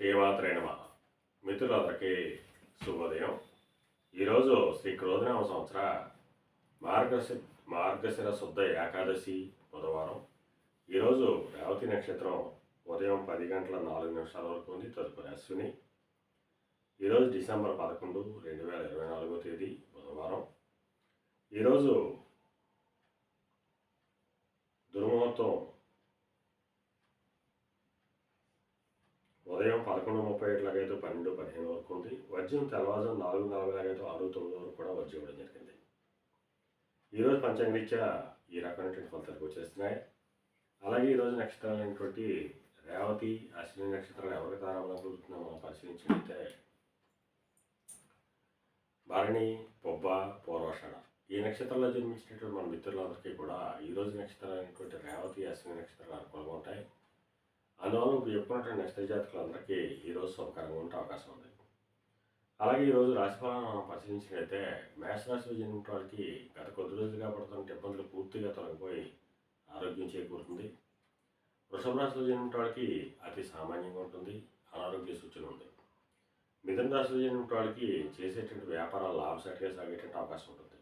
శ్రీవాత్రేణమ మిత్రులందరికీ శుభోదయం. ఈరోజు శ్రీ క్రోధనామ సంవత్సర మార్గశి మార్గశిర శుద్ధ ఏకాదశి బుధవారం. ఈరోజు రేవతి నక్షత్రం ఉదయం పది గంటల నాలుగు నిమిషాల వరకు ఉంది తదుపరి అశ్విని. ఈరోజు డిసెంబర్ పదకొండు రెండు వేల ఇరవై నాలుగో తేదీ బుధవారం. ఈరోజు మధ్యాహ్నం పదకొండు ముప్పై ఏళ్ళకైతే పన్నెండు పదిహేను వరకు ఉంది. వజ్రం తెల్లవారుజాము నాలుగు నలభై అయితే ఆరు తొమ్మిది వరకు కూడా వజ్రం ఇవ్వడం జరిగింది. ఈరోజు పంచాంగరీత్యా ఈ రకమైనటువంటి ఫలితాలకు వచ్చేస్తున్నాయి అలాగే ఈరోజు నక్షత్రాలైనటువంటి రేవతి అశ్విని నక్షత్రాలు ఎవరికి తారాబలం కుదురుతుందో మనం పరిశీలించినట్లయితే భరణి పొబ్బ పూర్వాషాఢ. ఈ నక్షత్రంలో జన్మించినటువంటి మన మిత్రులందరికీ కూడా ఈరోజు నక్షత్రాలు అయినటువంటి రేవతి అశ్విని నక్షత్రాలు అనుకూలంగా ఉంటాయి. అందువల్ల ఇప్పుడు చెప్పుకున్నటువంటి నెక్స్ట్ జాతకులందరికీ ఈరోజు శుభకరంగా ఉండే అవకాశం ఉంది. అలాగే ఈరోజు రాశిఫలాన్ని మనం పరిశీలించినట్లయితే మేషరాశి జరిగిన వాళ్ళకి గత కొద్ది రోజులుగా పడుతున్న ఇబ్బందులు పూర్తిగా తొలగిపోయి ఆరోగ్యం చేకూరుతుంది. వృషభ రాశిలో జన్మించిన వాళ్ళకి అతి సామాన్యంగా ఉంటుంది అనారోగ్య సూచన ఉంది మిథున రాశిలో జరిగిన వాళ్ళకి చేసేటువంటి వ్యాపారాలు లాభసాటిగా సాగేటువంటి అవకాశం ఉంటుంది.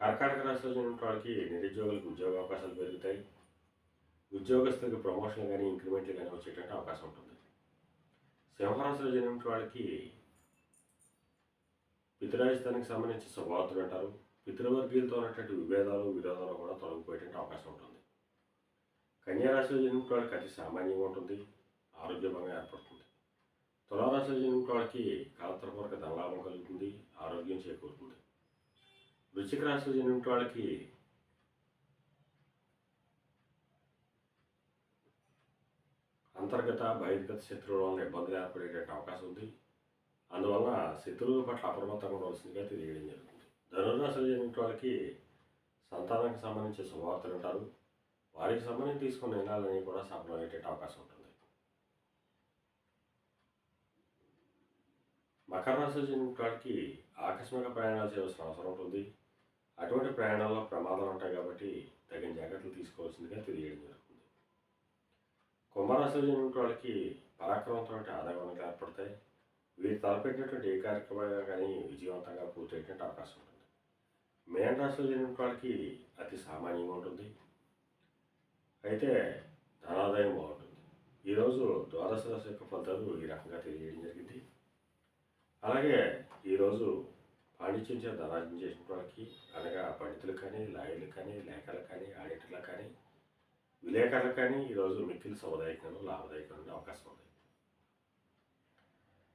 కర్కాటక రాశిలో జన్మించిన వాళ్ళకి నిరుద్యోగులకు ఉద్యోగ అవకాశాలు పెరుగుతాయి. ఉద్యోగస్తులకు ప్రమోషన్ కానీ ఇంక్రిమెంట్లు కానీ వచ్చేటువంటి అవకాశం ఉంటుంది. సింహరాశిలో జరిగిన వాళ్ళకి పితృరాజస్థానికి సంబంధించి శుభవార్తలు అంటారు. పితృవర్గీయులతో ఉన్నటువంటి విభేదాలు విరోధాలు కూడా తొలగిపోయేటువంటి అవకాశం ఉంటుంది. కన్యారాశిలో జరిగిన వాళ్ళకి అతి సామాన్యంగా ఉంటుంది. ఆరోగ్యభంగా ఏర్పడుతుంది. తులారాశిలో జరిగిన వాళ్ళకి కాలతరపరకు ధనలాభం కలుగుతుంది ఆరోగ్యం చేకూరుతుంది. వృశ్చిక రాశిలో జరిగిన వాళ్ళకి అంతర్గత బహిర్గత శత్రువుల వల్ల ఇబ్బందులు ఏర్పడేటువంటి అవకాశం ఉంది. అందువల్ల శత్రువుల పట్ల అప్రమత్తంగా ఉండవలసిందిగా తెలియడం జరుగుతుంది. ధనురాశిలో జరిగిన వాళ్ళకి సంతానానికి సంబంధించి శుభవార్తలు ఉంటారు. వారికి సంబంధించి తీసుకున్న నిర్ణయాలన్నీ కూడా సఫలమయ్యేట అవకాశం ఉంటుంది. మకర రాశి చెందిన వాళ్ళకి ఆకస్మిక ప్రయాణాలు చేయవలసిన అవసరం ఉంటుంది. అటువంటి ప్రయాణాల్లో ప్రమాదాలు ఉంటాయి కాబట్టి తగిన జాగ్రత్తలు తీసుకోవాల్సిందిగా తెలియడం జరుగుతుంది. కుంభరాశిలో జన్మించిన వాళ్ళకి పరాక్రమంతో ఆదాయం ఏర్పడతాయి. వీరు తలపెట్టినటువంటి ఏ కార్యక్రమాలు కానీ విజయవంతంగా పూర్తయ్యేటువంటి అవకాశం ఉంటుంది. మేన రాశిలో జన్మించిన వాళ్ళకి అతి సామాన్యంగా ఉంటుంది. అయితే ధనాదాయం బాగుంటుంది. ఈరోజు ద్వాదశ రాశి యొక్క ఫలితాలు ఈ రకంగా తెలియజేయడం జరిగింది. అలాగే ఈరోజు పాండిత్యం చేత ధనార్జన చేసిన వాళ్ళకి అనగా పండితులకు కానీ లాయర్లు కానీ లేఖలకు కానీ ఆడిటర్లకు కానీ విలేకరులకు కానీ ఈరోజు మిక్కిలి సౌదాయకంగా లాభదాయకంగా అవకాశం ఉంది.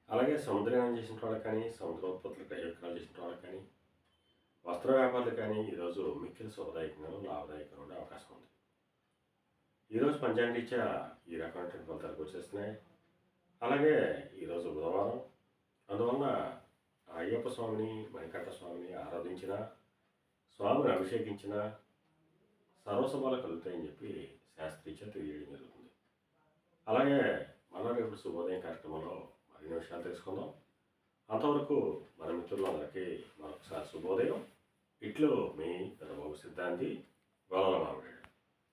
అలాగే సముద్రయానం చేసిన వాళ్ళకి కానీ సముద్రోత్పత్తులు ప్రయోజనాలు చేసిన వాళ్ళకి కానీ వస్త్ర వ్యాపారులు కానీ ఈరోజు మిక్కిలి శుభదాయకంగా లాభదాయకంగా ఉండే అవకాశం ఉంది. ఈరోజు పంచాంగరీత్యా ఈ రకమైన ఫలితాలకు వచ్చేస్తున్నాయి. అలాగే ఈరోజు బుధవారం అందువలన అయ్యప్ప స్వామిని మణికంఠ స్వామిని ఆరాధించిన స్వామిని అభిషేకించిన సర్వసభలు కలుగుతాయని చెప్పి శాస్త్రీచ తెలియడం జరుగుతుంది. అలాగే మన రేపు శుభోదయం కార్యక్రమంలో మరిన్ని విషయాలు తెలుసుకుందాం. అంతవరకు మన మిత్రులందరికీ మరొకసారి శుభోదయం. ఇట్లు మీ పెద్దబాబు సిద్ధాంతి గొలవల మామిడి